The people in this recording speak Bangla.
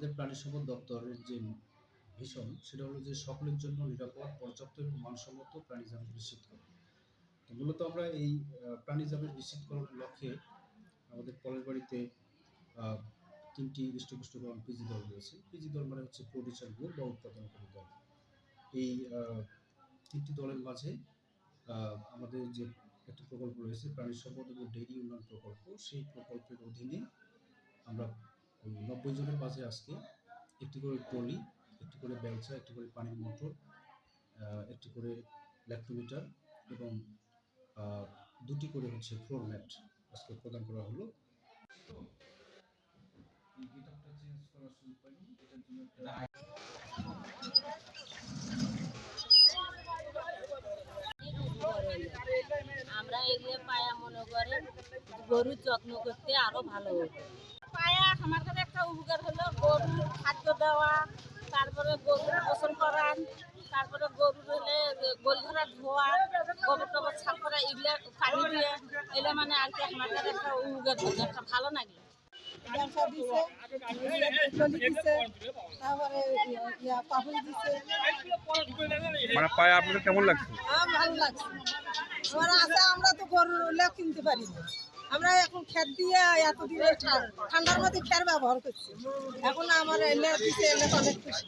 আমাদের প্রাণী সম্পদ দপ্তরের যে ভীষণ, সেটা হলো যে সকলের জন্য নিরাপদ, পর্যাপ্ত এবং মানসম্মত প্রাণী জাম নিশ্চিত করা। তো মূলত আমরা এই প্রাণী জামের নিশ্চিতকরণের লক্ষ্যে আমাদের পরের বাড়িতে তিনটি হৃষ্টপুষ্টকরণ পিজি দল রয়েছে। পিজি দল মানে হচ্ছে প্রডিউসার গ্রুপ বা উৎপাদনকারী দল। এই তিনটি দলের মাঝে আমাদের যে একটা প্রকল্প রয়েছে প্রাণী সম্পদ এবং ডেইরি উন্নয়ন প্রকল্প, সেই প্রকল্পের অধীনে আমরা নব্বই জনের মাঝে আজকে। একটি করে ট্রলি, একটি করে বেলচা, একটি করে পানির মোটর একটি করে ল্যাক্টোমিটার এবং দুটি করে হচ্ছে ফ্লোর ম্যাট আজকে প্রদান করা হলো। আমরা এগুলো পায়া মনে করেন গরুর যত্ন করতে আরও ভালো হতো। পায়া আমার কাছে একটা উপকার হলো গরুর খাদ্য দেওয়া তারপরে গরুর গোসল করান তারপরে গরুর হলে গোল ধরা ধোয়া গোবর টবর ছাপ করা এগুলো পানি দিয়ে এগুলো মানে আর কি আমার কাছে একটা উপকার একটা ভালো লাগল। ব্যবসা দিছে দিছে তারপরে ইয়া পাপড় দিছে। মানে পায়ে আপনাদের কেমন লাগছে? ভালো লাগছে। আমার আছে, আমরা তো গরুর ওগুলো কিনতে পারি না। আমরা এখন খেত দিয়ে এতদিন ঠান্ডার মধ্যে খের ব্যবহার করছি। এখন আমার এলে দিতে এলে অনেক খুশি।